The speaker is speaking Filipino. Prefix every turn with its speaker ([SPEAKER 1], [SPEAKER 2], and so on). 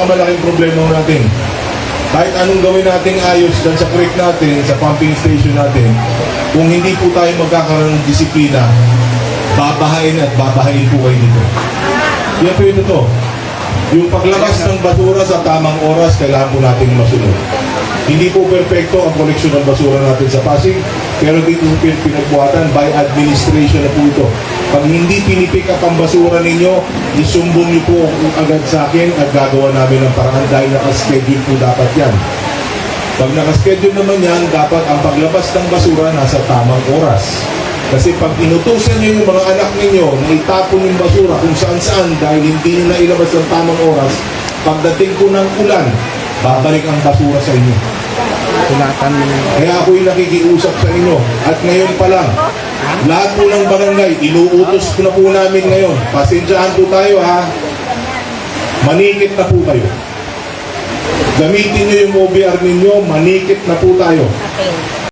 [SPEAKER 1] pinakamalaking problema natin. Kahit anong gawin nating ayos dyan sa creek natin, sa pumping station natin, kung hindi po tayo magkakaroon ng disiplina, babahain at babahain po kayo dito. Yan po yung totoo. Yung paglabas ng basura sa tamang oras, kailangan po nating masunod. Hindi po perfecto ang koleksyon ng basura natin sa Pasig, pero dito po pin- pinagbuhatan by administration na po ito. Pag hindi pinipick up ang basura ninyo, isumbong niyo po agad sa akin at gagawa namin ng paraan dahil nakaschedule po dapat yan. Pag nakaschedule naman yan, dapat ang paglabas ng basura nasa tamang oras. Kasi pag inutusan niyo yung mga anak ninyo na itapon yung basura kung saan-saan dahil hindi nyo na ilabas ng tamang oras, pagdating po ng ulan, babalik ang basura sa inyo.
[SPEAKER 2] Sulatan mo.
[SPEAKER 1] Kaya ako'y nakikiusap sa inyo. At ngayon pa lang, lahat po ng barangay, inuutos ko na po namin ngayon. Pasensyahan po tayo ha. Manikit na po kayo. Gamitin nyo yung OBR ninyo, manikit na po tayo.
[SPEAKER 3] Okay.